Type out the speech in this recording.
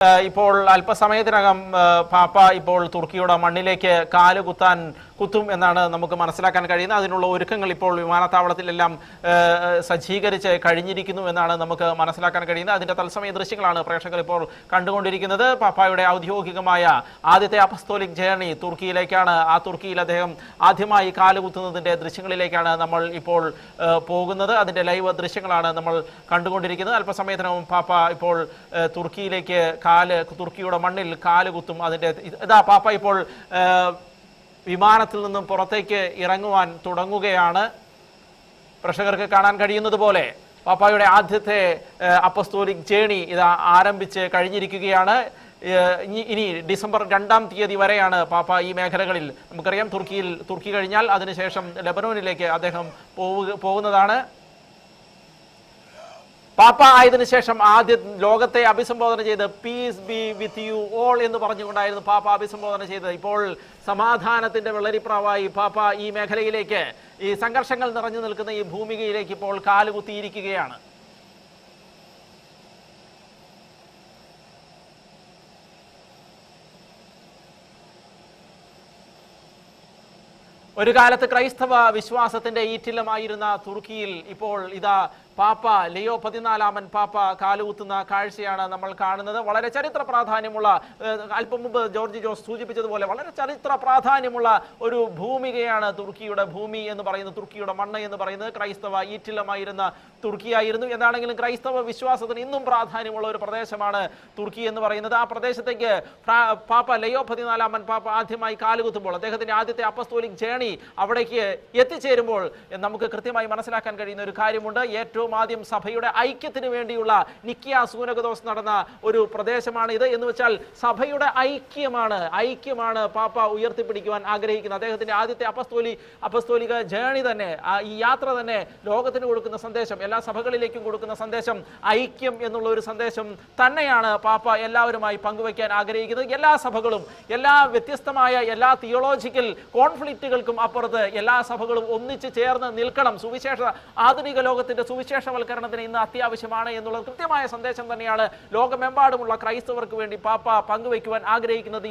ഇപ്പോൾ അല്പസമയത്തിനകം പാപ്പ ഇപ്പോൾ തുർക്കിയുടെ മണ്ണിലേക്ക് കാൽ കുത്താൻ കുത്തും എന്നാണ് നമുക്ക് മനസ്സിലാക്കാൻ കഴിയുന്നത്. അതിനുള്ള ഒരുക്കങ്ങൾ ഇപ്പോൾ വിമാനത്താവളത്തിലെല്ലാം സജ്ജീകരിച്ച് കഴിഞ്ഞിരിക്കുന്നു എന്നാണ് നമുക്ക് മനസ്സിലാക്കാൻ കഴിയുന്നത്. അതിന്റെ തത്സമയ ദൃശ്യങ്ങളാണ് പ്രേക്ഷകർ ഇപ്പോൾ കണ്ടുകൊണ്ടിരിക്കുന്നത്. പാപ്പായുടെ ഔദ്യോഗികമായ ആദ്യത്തെ അപസ്തോലിക് ജേണി തുർക്കിയിലേക്കാണ്. ആ തുർക്കിയിൽ അദ്ദേഹം ആദ്യമായി കാലുകുത്തുന്നതിന്റെ ദൃശ്യങ്ങളിലേക്കാണ് നമ്മൾ ഇപ്പോൾ പോകുന്നത്. അതിന്റെ ലൈവ് ദൃശ്യങ്ങളാണ് നമ്മൾ കണ്ടുകൊണ്ടിരിക്കുന്നത്. അല്പസമയത്തിനും പാപ്പ ഇപ്പോൾ തുർക്കിയിലേക്ക് കാൽ തുർക്കിയുടെ മണ്ണിൽ കാലുകുത്തും അതിന്റെ ഇതാ പാപ്പ ഇപ്പോൾ വിമാനത്തിൽ നിന്നും പുറത്തേക്ക് ഇറങ്ങുവാൻ തുടങ്ങുകയാണ്. പ്രേക്ഷകർക്ക് കാണാൻ കഴിയുന്നത് പോലെ പാപ്പായുടെ ആദ്യത്തെ അപ്പസ്തോലിക് ജേണി ഇത് ആരംഭിച്ച് കഴിഞ്ഞിരിക്കുകയാണ്. ഇനി ഡിസംബർ രണ്ടാം തീയതി വരെയാണ് പാപ്പ ഈ മേഖലകളിൽ. നമുക്കറിയാം തുർക്കിയിൽ തുർക്കി കഴിഞ്ഞാൽ അതിനുശേഷം ലെബനോനിലേക്ക് അദ്ദേഹം പോവുക പോകുന്നതാണ്. പാപ്പ ആയതിനു ശേഷം ആദ്യം ലോകത്തെ അഭിസംബോധന ചെയ്ത് peace be with you all എന്ന് പറഞ്ഞുകൊണ്ടായിരുന്നു പാപ്പ അഭിസംബോധന ചെയ്തത്. ഇപ്പോൾ സമാധാനത്തിന്റെ വെള്ളരിപ്രാവായി പാപ്പ ഈ മേഖലയിലേക്ക് ഈ സംഘർഷങ്ങൾ നിറഞ്ഞു നിൽക്കുന്ന ഈ ഭൂമികയിലേക്ക് ഇപ്പോൾ കാലുകുത്തിയിരിക്കുകയാണ്. ഒരു കാലത്ത് ക്രൈസ്തവ വിശ്വാസത്തിന്റെ ഈറ്റില്ലമായിരുന്ന തുർക്കിയിൽ ഇപ്പോൾ ഇതാ പാപ്പ ലിയോ പതിനാലാമൻ പാപ്പ കാലുകുത്തുന്ന കാഴ്ചയാണ് നമ്മൾ കാണുന്നത്. വളരെ ചരിത്ര പ്രാധാന്യമുള്ള അല്പം മുമ്പ് ജോർജ് ജോസ് സൂചിപ്പിച്ചതുപോലെ വളരെ ചരിത്ര പ്രാധാന്യമുള്ള ഒരു ഭൂമികയാണ് തുർക്കിയുടെ ഭൂമി എന്ന് പറയുന്നത്. തുർക്കിയുടെ മണ്ണ് എന്ന് പറയുന്നത് ക്രൈസ്തവ ഈറ്റിലമായിരുന്ന തുർക്കിയായിരുന്നു. എന്താണെങ്കിലും ക്രൈസ്തവ വിശ്വാസത്തിന് ഇന്നും പ്രാധാന്യമുള്ള ഒരു പ്രദേശമാണ് തുർക്കി എന്ന് പറയുന്നത്. ആ പ്രദേശത്തേക്ക് പാപ്പ ലയോ പതിനാലാമൻ പാപ്പ ആദ്യമായി കാലുകുത്തുമ്പോൾ അദ്ദേഹത്തിന്റെ ആദ്യത്തെ അപ്പസ്തോലിക് ജേണി അവിടേക്ക് എത്തിച്ചേരുമ്പോൾ നമുക്ക് കൃത്യമായി മനസ്സിലാക്കാൻ കഴിയുന്ന ഒരു കാര്യമുണ്ട്. ഏറ്റവും ആദ്യം സഭയുടെ ഐക്യത്തിന് വേണ്ടിയുള്ള നിക്കിയ സൂനകദോസ് നടന്ന ഒരു പ്രദേശമാണ് ഇത്. എന്ന് വെച്ചാൽ സഭയുടെ ഐക്യമാണ് ഐക്യമാണ് പാപ്പ ഉയർത്തിപ്പിടിക്കുവാൻ ആഗ്രഹിക്കുന്നത്. അദ്ദേഹത്തിന്റെ ആദ്യത്തെ അപസ്തോലി അപസ്തോലിക ജേണി തന്നെ ഈ യാത്ര തന്നെ ലോകത്തിന് കൊടുക്കുന്ന സന്ദേശം എല്ലാ സഭകളിലേക്കും കൊടുക്കുന്ന സന്ദേശം ഐക്യം എന്നുള്ള ഒരു സന്ദേശം തന്നെയാണ് പാപ്പ എല്ലാവരുമായി പങ്കുവയ്ക്കാൻ ആഗ്രഹിക്കുന്നത്. എല്ലാ സഭകളും എല്ലാ വ്യത്യസ്തമായ എല്ലാ തിയോളജിക്കൽ കോൺഫ്ലിക്റ്റുകൾക്കും അപ്പുറത്ത് എല്ലാ സഭകളും ഒന്നിച്ച് ചേർന്ന് നിൽക്കണം. സുവിശേഷ ആധുനിക ലോകത്തിന്റെ സുവിശേഷവൽക്കരണത്തിന് ഇന്ന് അത്യാവശ്യമാണ് എന്നുള്ള കൃത്യമായ സന്ദേശം തന്നെയാണ് ലോകമെമ്പാടുമുള്ള ക്രൈസ്തവർക്ക് വേണ്ടി പാപ്പ പങ്കുവയ്ക്കുവാൻ ആഗ്രഹിക്കുന്നത്